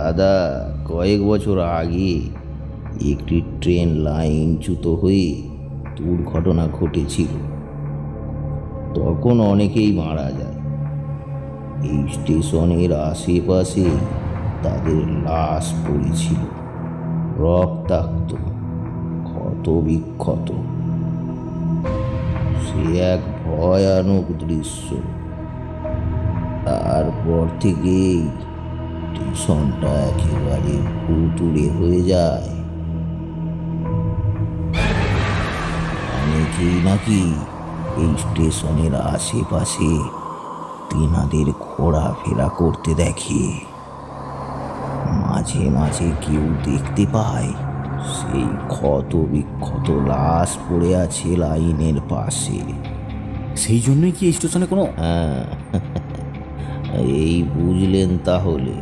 দাদা, কয়েক বছর আগে একটি ট্রেন লাইনচ্যুত হয়ে দুর্ঘটনা ঘটেছিল। তখন অনেকেই মারা যায়। এই স্টেশনের আশেপাশে তাদের লাশ পড়েছিল। রক্তাক্ত ক্ষত বিক্ষত সে এক ভয়ানক দৃশ্য। তারপর থেকেই স্টেশনটা একেবারে ভুতুড়ে হয়ে যায়। অনেকেই নাকি এই স্টেশনের আশেপাশে তিনাদের ঘোরাফেরা করতে দেখে। মাঝে মাঝে কেউ দেখতে পায় সেই ক্ষত বিক্ষত লাশ পড়ে আছে লাইনের পাশে। সেই জন্যই কি এই স্টেশনে কোনো হ্যাঁ এই বুঝলেন তাহলে।